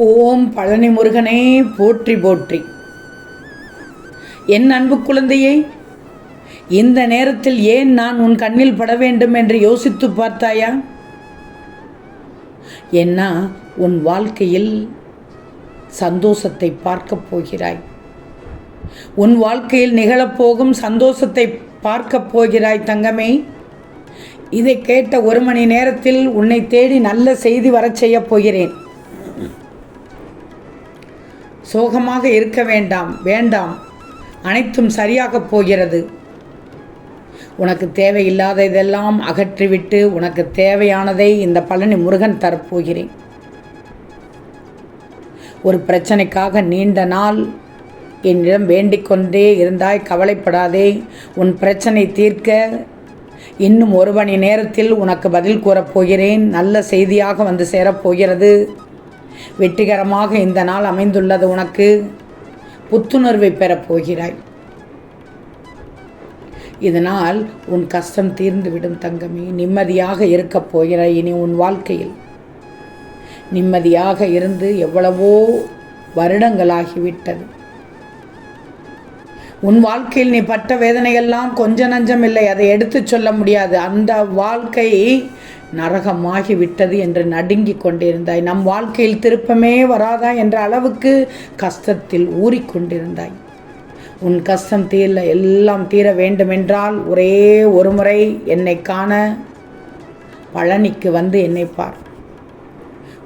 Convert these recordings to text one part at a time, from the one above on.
ஓம் பழனி முருகனே போற்றி போற்றி. என் அன்பு குழந்தையே இந்த நேரத்தில் ஏன் நான் உன் கண்ணில் பட வேண்டும் என்று யோசித்து பார்த்தாயா? என்ன உன் வாழ்க்கையில் சந்தோஷத்தை பார்க்கப் போகிறாய்? உன் வாழ்க்கையில் நிகழப்போகும் சந்தோஷத்தை பார்க்கப் போகிறாய் தங்கமே. இதை கேட்ட ஒரு மணி நேரத்தில் உன்னை தேடி நல்ல செய்தி வரச் செய்யப் போகிறேன். சோகமாக இருக்க வேண்டாம் வேண்டாம். அனைத்தும் சரியாகப் போகிறது. உனக்கு தேவையில்லாத இதெல்லாம் அகற்றிவிட்டு உனக்கு தேவையானதை இந்த பழனி முருகன் தரப்போகிறேன். ஒரு பிரச்சனைக்காக நீண்ட நாள் என்னிடம் வேண்டிக்கொண்டே இருந்தாய் கவலைப்படாதே. உன் பிரச்சனை தீர்க்க இன்னும் ஒரு மணி நேரத்தில் உனக்கு பதில் கூறப் போகிறேன். நல்ல செய்தியாக வந்து சேரப்போகிறது வெற்றிகரமாக இந்த நாள் அமைந்துள்ளது உனக்கு. புத்துணர்வை பெறப் போகிறாய். இதனால் உன் கஷ்டம் தீர்ந்துவிடும் தங்கமே. நிம்மதியாக இருக்கப் போகிறாய் இனி உன் வாழ்க்கையில். நிம்மதியாக இருந்து எவ்வளவோ வருடங்களாகிவிட்டது. உன் வாழ்க்கையில் நீ பட்ட வேதனையெல்லாம் கொஞ்ச நஞ்சம் இல்லை. அதை எடுத்துச் சொல்ல முடியாது. அந்த வாழ்க்கை நரகமாகிவிட்டது என்று நடுங்கிக் கொண்டிருந்தாய். நம் வாழ்க்கையில் திருப்பமே வராதா என்ற அளவுக்கு கஷ்டத்தில் ஊறிக்கொண்டிருந்தாய் உன் கஷ்டம் தீர எல்லாம் தீர வேண்டுமென்றால் ஒரே ஒரு முறை என்னை காண பழனிக்கு வந்து என்னை பார்.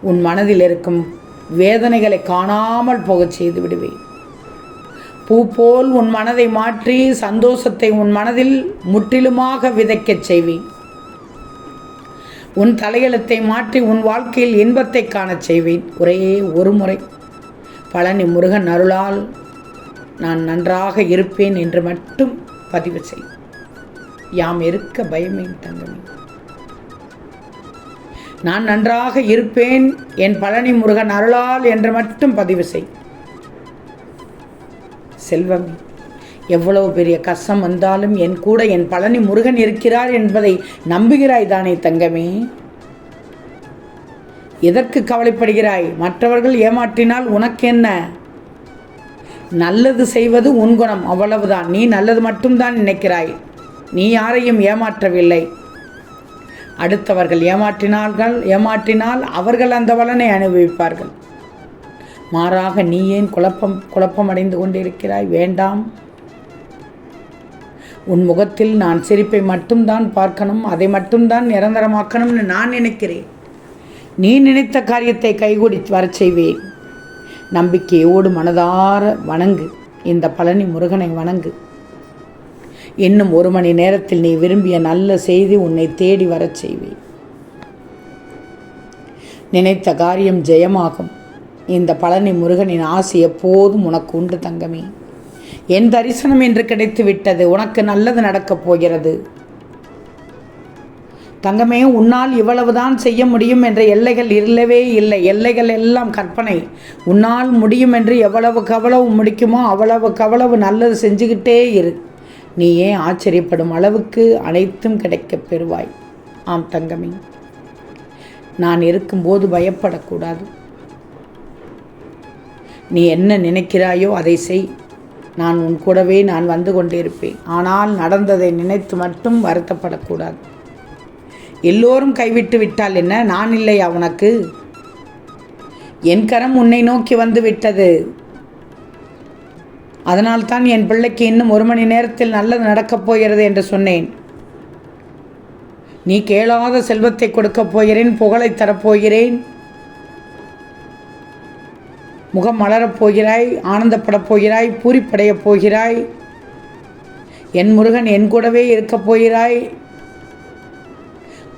உன் மனதில் இருக்கும் வேதனைகளை காணாமல் போகச் செய்து விடுவேன். பூ போல் உன் மனதை மாற்றி சந்தோஷத்தை உன் மனதில் முற்றிலுமாக விதைக்கச் செய்வேன். உன் தலையெழுத்தை மாற்றி உன் வாழ்க்கையில் இன்பத்தை காணச் செய்வேன். ஒரே ஒரு முறை. பழனி முருகன் அருளால் நான் நன்றாக இருப்பேன் என்று மட்டும் பதிவு செய். யாம் இருக்க பயமேன் தங்கமே. நான் நன்றாக இருப்பேன் என் பழனி முருகன் அருளால் என்று மட்டும் பதிவு செய். செல்வமே. எவ்வளவு பெரிய கஷ்டம் வந்தாலும் என் கூட என் பழனி முருகன் இருக்கிறார் என்பதை நம்புகிறாய் தானே தங்கமே? எதற்கு கவலைப்படுகிறாய்? மற்றவர்கள் ஏமாற்றினால் உனக்கு என்ன நல்லது செய்வது உன் குணம் அவ்வளவுதான். நீ நல்லது மட்டும்தான் நினைக்கிறாய். நீ யாரையும் ஏமாற்றவில்லை. அடுத்தவர்கள் ஏமாற்றினார்கள் ஏமாற்றினால் அவர்கள் அந்த பலனை அனுபவிப்பார்கள். மாறாக நீ ஏன் குழப்பம் குழப்பமடைந்து கொண்டிருக்கிறாய்? வேண்டாம். உன் முகத்தில் நான் சிரிப்பை மட்டும்தான் பார்க்கணும் அதை மட்டும்தான் நிரந்தரமாக்கணும்னு நான் நினைக்கிறேன். நீ நினைத்த காரியத்தை கைகூடி வரச் செய்வேன். நம்பிக்கையோடு மனதார வணங்கு. இந்த பழனி முருகனை வணங்கு. இன்னும் ஒரு மணி நேரத்தில் நீ விரும்பிய நல்ல செய்தி உன்னை தேடி வரச் செய்வேன். நினைத்த காரியம் ஜெயமாகும். இந்த பழனி முருகனின் ஆசை எப்போதும் உனக்கு உண்டு தங்கமே. என் தரிசனம் என்று கிடைத்து விட்டது உனக்கு நல்லது நடக்கப் போகிறது. தங்கமே உன்னால் இவ்வளவுதான் செய்ய முடியும் என்ற எல்லைகள் இல்லவே இல்லை. எல்லைகள் எல்லாம் கற்பனை. உன்னால் முடியும் என்று எவ்வளவுக்கு அவ்வளவு முடிக்குமோ அவ்வளவுக்கு அவ்வளவு நல்லது செஞ்சுக்கிட்டே இரு. நீ ஏன் ஆச்சரியப்படும் அளவுக்கு அனைத்தும் கிடைக்கப் பெறுவாய். ஆம் தங்கமே நான் இருக்கும்போது பயப்படக்கூடாது. நீ என்ன நினைக்கிறாயோ அதை செய். நான் உன் கூடவே நான் வந்து கொண்டிருப்பேன். ஆனால் நடந்ததை நினைத்து மட்டும் வருத்தப்படக்கூடாது. எல்லோரும் கைவிட்டு விட்டால் என்ன? நான் இல்லையா உனக்கு? என் கரம் உன்னை நோக்கி வந்து விட்டது. அதனால்தான் என் பிள்ளைக்கு இன்னும் ஒரு மணி நேரத்தில் நல்லது நடக்கப் போகிறது என்று சொன்னேன். நீ கேளாத செல்வத்தை கொடுக்கப் போகிறேன் புகழை தரப்போகிறேன் முகம் மலரப் போகிறாய் ஆனந்தப்படப் போகிறாய் பூரிப்படையப் போகிறாய். என் முருகன் என் கூடவே இருக்கப் போகிறாய்.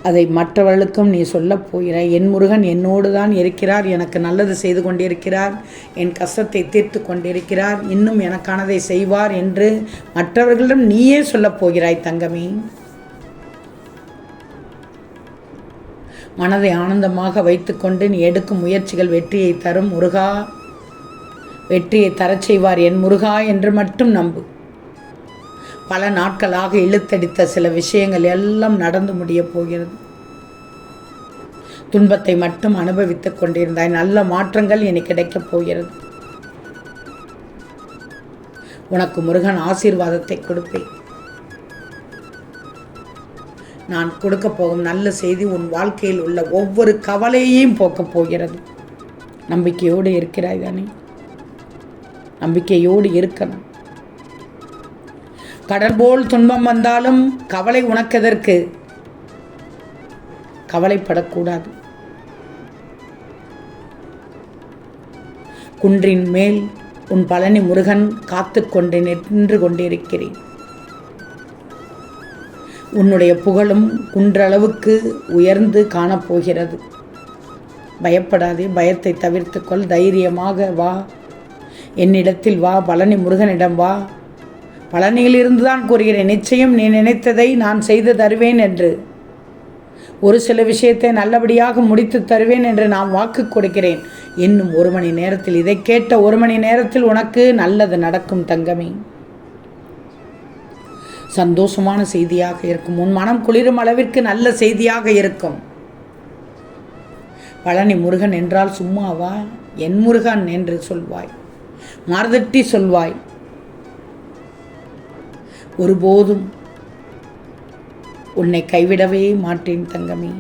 அதை மற்றவர்களுக்கும் நீ சொல்லப் போகிறாய். என் முருகன் என்னோடு தான் இருக்கிறார். எனக்கு நல்லது செய்து கொண்டிருக்கிறார். என் கஷ்டத்தை தீர்த்து கொண்டிருக்கிறார். இன்னும் எனக்கானதை செய்வார் என்று மற்றவர்களிடம் நீயே சொல்லப் போகிறாய் தங்கமே. மனதை ஆனந்தமாக வைத்துக்கொண்டு நீ எடுக்கும் முயற்சிகள் வெற்றியை தரும் முருகா. வெற்றியை தரச் செய்வார் என் முருகா என்று மட்டும் நம்பு. பல நாட்களாக இழுத்தடித்த சில விஷயங்கள் எல்லாம் நடந்து முடியப் போகிறது. துன்பத்தை மட்டும் அனுபவித்துக் கொண்டிருந்தாய் நல்ல மாற்றங்கள் இனி கிடைக்கப் போகிறது. உனக்கு முருகன் ஆசீர்வாதத்தை கொடுப்பேன். நான் கொடுக்க போகும் நல்ல செய்தி உன் வாழ்க்கையில் உள்ள ஒவ்வொரு கவலையையும் போக்கப் போகிறது. நம்பிக்கையோடு இருக்கிறாய் தானே? நம்பிக்கையோடு இருக்கணும். கடல் போல் துன்பம் வந்தாலும் கவலை உனக்கெதற்கு? கவலைப்படக்கூடாது. குன்றின் மேல் உன் பழனி முருகன் காத்து கொண்டு நின்று கொண்டிருக்கிறேன். உன்னுடைய புகழும் குன்றளவுக்கு உயர்ந்து காணப்போகிறது. பயப்படாதே பயத்தை தவிர்த்துக்கொள் தைரியமாக வா. என்னிடத்தில் வா பழனி முருகனிடம் வா. பழனியிலிருந்து தான் கூறுகிறேன் நிச்சயம் நீ நினைத்ததை நான் செய்து தருவேன் என்று. ஒரு சில விஷயத்தை நல்லபடியாக முடித்து தருவேன் என்று நான் வாக்கு கொடுக்கிறேன். இன்னும் ஒரு மணி நேரத்தில் இதை கேட்ட ஒரு மணி நேரத்தில் உனக்கு நல்லது நடக்கும் தங்கமே. சந்தோஷமான செய்தியாக இருக்கும் உன் மனம் குளிரும் அளவிற்கு நல்ல செய்தியாக இருக்கும். பழனி முருகன் என்றால் சும்மாவா? என் முருகன் என்று சொல்வாய். மார்தட்டி சொல்வாய். ஒருபோதும் உன்னை கைவிடவே மாட்டேன் தங்கமே.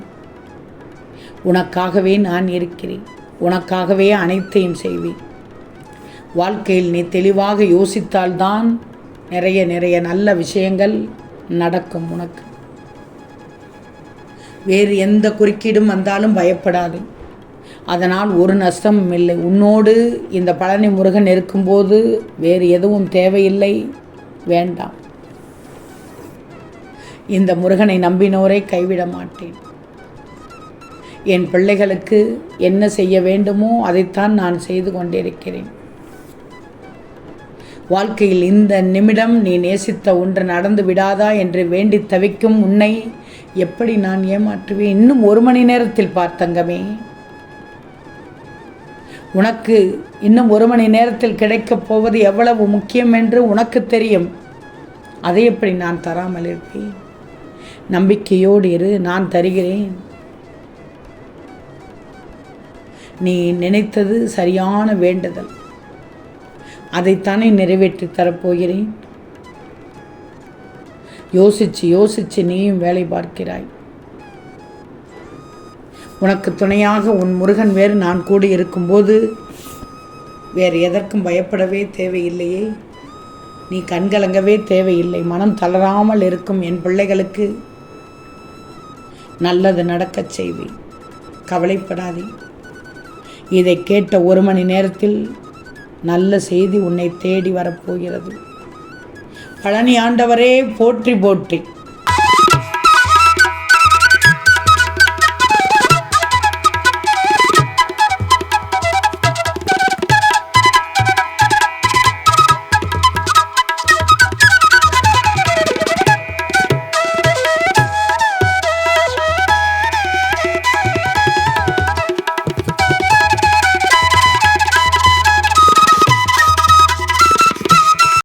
உனக்காகவே நான் இருக்கிறேன். உனக்காகவே அனைத்தையும் செய்வேன். வாழ்க்கையில் நீ தெளிவாக யோசித்தால்தான் நிறைய நிறைய நல்ல விஷயங்கள் நடக்கும் உனக்கு. வேறு எந்த குறுக்கீடும் வந்தாலும் பயப்படாது. அதனால் ஒரு நஷ்டமும் இல்லை. உன்னோடு இந்த பழனி முருகன் இருக்கும்போது வேறு எதுவும் தேவையில்லை. வேண்டாம். இந்த முருகனை நம்பினோரை கைவிட மாட்டேன். என் பிள்ளைகளுக்கு என்ன செய்ய வேண்டுமோ அதைத்தான் நான் செய்து கொண்டிருக்கிறேன். வாழ்க்கையில் இந்த நிமிடம் நீ நேசித்த ஒன்று நடந்து விடாதா என்று வேண்டி தவிக்கும் உன்னை எப்படி நான் ஏமாற்றுவேன்? இன்னும் ஒரு மணி நேரத்தில் பார்த்தங்கமே உனக்கு இன்னும் ஒரு மணி நேரத்தில் கிடைக்கப் போவது எவ்வளவு முக்கியம் என்று உனக்கு தெரியும். அதை எப்படி நான் தராமல் இருப்பேன்? நம்பிக்கையோடு இரு நான் தருகிறேன். நீ நினைத்தது சரியான வேண்டுதல். அதைத்தானே நிறைவேற்றி தரப்போகிறேன். யோசிச்சு யோசிச்சு நீயும் வேலை பார்க்கிறாய். உனக்கு துணையாக உன் முருகன் வேறு நான் கூட இருக்கும்போது வேறு எதற்கும் பயப்படவே தேவையில்லையே. நீ கண்கலங்கவே தேவையில்லை. மனம் தளராமல் இருக்கும் என் பிள்ளைகளுக்கு நல்லது நடக்கச் செய்வேன். கவலைப்படாதே. இதை கேட்ட ஒரு மணி நேரத்தில் நல்ல செய்தி உன்னை தேடி வரப்போகிறது. பழனி ஆண்டவரே போற்றி போற்றி.